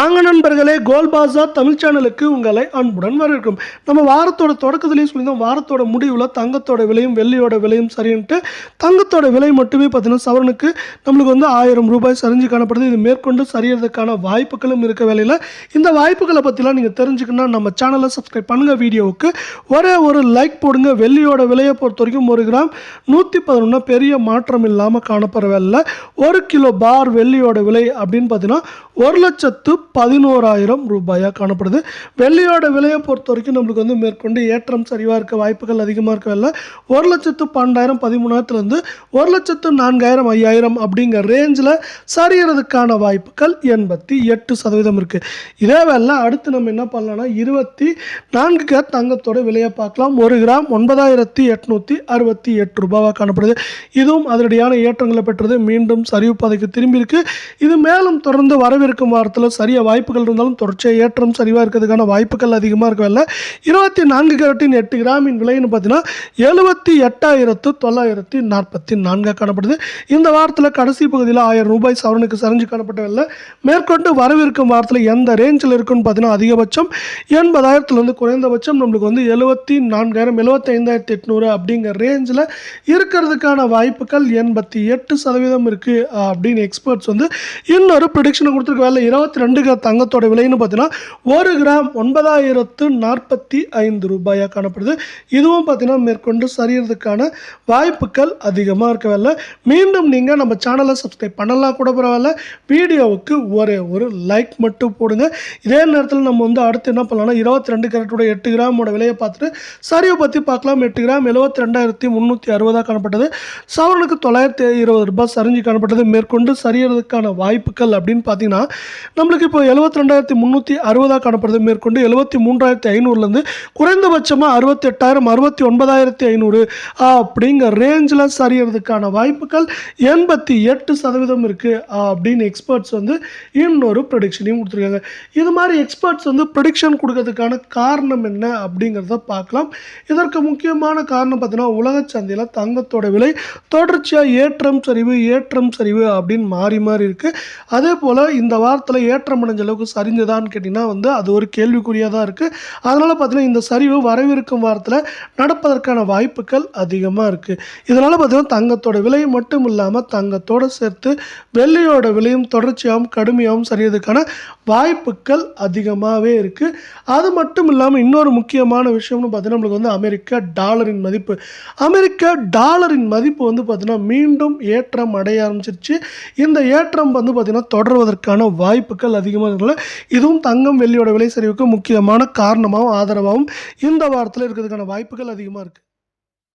வாங்க நண்பர்களே கோல் பாசா தமிழ் சேனலுக்கு உங்களை அன்புடன் வரவேற்கும். நம்ம வாரத்தோட தொடக்கத்திலேயே சொல்லியிருந்தோம் வாரத்தோட முடிவில் தங்கத்தோட விலையும் வெள்ளியோட விலையும் சரின்ட்டு. தங்கத்தோட விலை மட்டுமே பார்த்தீங்கன்னா சவரனுக்கு நம்மளுக்கு வந்து ஆயிரம் ரூபாய் சரிஞ்சு காணப்படுது. இது மேற்கொண்டு சரியறதுக்கான வாய்ப்புகளும் இருக்க வேலையில். இந்த வாய்ப்புகளை பற்றிலாம் நீங்கள் தெரிஞ்சுக்கணும்னா நம்ம சேனலை சப்ஸ்கிரைப் பண்ணுங்கள் வீடியோவுக்கு. ஒரே ஒரு லைக் போடுங்க. வெள்ளியோட விலையை பொறுத்த வரைக்கும் ஒரு கிராம் நூற்றி பதினொன்று பெரிய மாற்றம் இல்லாமல் காணப்படுற வேலையில் ஒரு கிலோ பார் வெள்ளியோட விலை அப்படின்னு பார்த்தீங்கன்னா ஒரு லட்சத்து பதினோராயிரம் ரூபாயாக காணப்படுது. வெள்ளியோட விலையை பொறுத்த வரைக்கும் நம்மளுக்கு வந்து மேற்கொண்டு ஏற்றம் சரிவாக இருக்க வாய்ப்புகள் அதிகமாக இருக்கவில்ல ஒரு லட்சத்து பன்னெண்டாயிரம் பதிமூணாயிரத்துலேருந்து ஒரு லட்சத்து நான்காயிரம் ஐயாயிரம் அப்படிங்கிற ரேஞ்சில் சரியறதுக்கான வாய்ப்புகள் எண்பத்தி எட்டு சதவீதம் இருக்குது இதே வேலை அடுத்து நம்ம என்ன பண்ணலாம்னா இருபத்தி நான்கு கேர் தங்கத்தோட விலையை பார்க்கலாம். ஒரு கிராம் ஒன்பதாயிரத்தி எட்நூற்றி அறுபத்தி எட்டு ரூபாவாக காணப்படுது. இதுவும் அதனடியான ஏற்றங்களை பெற்றது. மீண்டும் சரிவு பாதைக்கு திரும்பியிருக்கு இது மேலும் தொடர்ந்து வரவிருக்கும் வாரத்தில் சரியாக வாய்ப்புகள் இருந்தாலும் தொடர்ச்சியாக ஏற்றம் சரிவாக இருக்கிறதுக்கான வாய்ப்புகள் அதிகமாக இருக்கவில்லை இருபத்தி நான்கு கேரட்டின் எட்டு கிராமின் விலைன்னு பார்த்தீங்கன்னா எழுபத்தி எட்டாயிரத்து தொள்ளாயிரத்தி நாற்பத்தி நான்காக காணப்படுது. இந்த வாரத்தில் கடைசி பகுதியில் ஆயிரம் ரூபாய் சவரனுக்கு சரிஞ்சு காணப்பட்டவில்லை மேற்கொண்டு வரவிருக்கும் வாரத்தில் எந்த ரேஞ்சில் இருக்குன்னு பார்த்தீங்கன்னா அதிகபட்சம் எண்பதாயிரத்துலேருந்து குறைந்தபட்சம் நம்மளுக்கு வந்து எழுபத்தி நான்காயிரம் எழுபத்தைந்தாயிரத்தி எட்நூறு அப்படிங்கிற ரேஞ்சில் இருக்கிறதுக்கான வாய்ப்புகள் எண்பத்தி எட்டு சதவீதம் இருக்குது அப்படின்னு எக்ஸ்பர்ட்ஸ் வந்து இன்னொரு ப்ரிடிக்ஷனை கொடுத்துருக்க வேலை இருபத்தி ரெண்டு கிராம் தங்கத்தோட விலைன்னு பார்த்தீங்கன்னா ஒரு கிராம் ஒன்பதாயிரத்து நாற்பத்தி ஐந்து ரூபாயாக காணப்படுது. இதுவும் பார்த்தீங்கன்னா மேற்கொண்டு சரியறதுக்கான வாய்ப்புகள் அதிகமாக இருக்கவில்லை மீண்டும் நீங்கள் நம்ம சேனலை சப்ஸ்கிரைப் பண்ணலாம் கூட பரவாயில்ல. வீடியோவுக்கு ஒரே ஒரு லைக் மட்டும் போடுங்க. இதே நேரத்தில் நம்ம வந்து அடுத்து என்ன பண்ணலாம்னா இருபத்தி ரெண்டு கேரட்டோட எட்டு கிராமோட விலையை பார்த்துட்டு சரியை பற்றி பார்க்கலாம். எட்டு கிராம் எழுபத்தி ரெண்டாயிரத்தி முந்நூற்றி அறுபதாக காணப்பட்டது. சவரனுக்கு தொள்ளாயிரத்தி இருபது ரூபாய் சரிஞ்சு காணப்பட்டது. மேற்கொண்டு சரியறதுக்கான வாய்ப்புகள் அப்படின்னு பார்த்தீங்கன்னா நம்மளுக்கு இப்போ எழுபத்தி ரெண்டாயிரத்தி முந்நூற்றி அறுபதாக காணப்படுது. மேற்கொண்டு எழுபத்தி மூன்றாயிரத்தி ஐநூறுலேருந்து குறைந்தபட்சமாக அறுபத்தி எட்டாயிரம் அறுபத்தி ஒன்பதாயிரத்தி ஐநூறு அப்படிங்கிற ரேஞ்சில் சரியறதுக்கான வாய்ப்புகள் எண்பத்தி எட்டு சதவீதம் இருக்குது அப்படின்னு எக்ஸ்பர்ட்ஸ் வந்து இன்னொரு ப்ரொடிக்ஷனையும் கொடுத்துருக்காங்க. இது மாதிரி எக்ஸ்பர்ட்ஸ் வந்து ப்ரொடிக்ஷன் கொடுக்கறதுக்கான காரணம் என்ன அப்படிங்கிறத பார்க்கலாம். இதற்கு முக்கியமான காரணம் பார்த்தீங்கன்னா உலக சந்தையில் தங்கத்தோட விலை தொடர்ச்சியாக ஏற்றம் சரிவு ஏற்றம் சரிவு அப்படின்னு மாறி மாறி இருக்குது அதே போல் இந்த வாரத்தில் ஏற்றம் முடிஞ்ச அளவுக்கு சரிஞ்சதான்னு கேட்டிங்கன்னா வந்து அது ஒரு கேள்விக்குறியாக தான் இருக்குது அதனால் பார்த்திங்கன்னா இந்த சரிவு வரவிருக்கும் வாரத்தில் நடப்பதற்கான வாய்ப்புகள் அதிகமாக இருக்குது இதனால் பார்த்திங்கன்னா தங்கத்தோட விலை மட்டும் இல்லாமல் தங்கத்தோடு சேர்த்து வெள்ளையோட விலையும் தொடர்ச்சியாகவும் கடுமையாகவும் சரியதுக்கான வாய்ப்புகள் அதிகமாகவே இருக்குது அது மட்டும் இல்லாமல் இன்னொரு முக்கியமான விஷயம்னு பார்த்தீங்கன்னா நம்மளுக்கு வந்து அமெரிக்க டாலரின் மதிப்பு. அமெரிக்க டாலரின் மதிப்பு வந்து பார்த்தீங்கன்னா மீண்டும் ஏற்றம் அடைய ஆரம்பிச்சிருச்சு. இந்த ஏற்றம் வந்து பார்த்தீங்கன்னா தொடர்வதற்கான வாய்ப்புகள் அதிகமாக இருக்கல இதுவும் தங்கம் வெள்ளியோட விலை சரிவுக்கு முக்கியமான காரணமாகவும் ஆதரவாகவும் இந்த வாரத்தில் இருக்கிறதுக்கான வாய்ப்புகள் அதிகமாக இருக்குது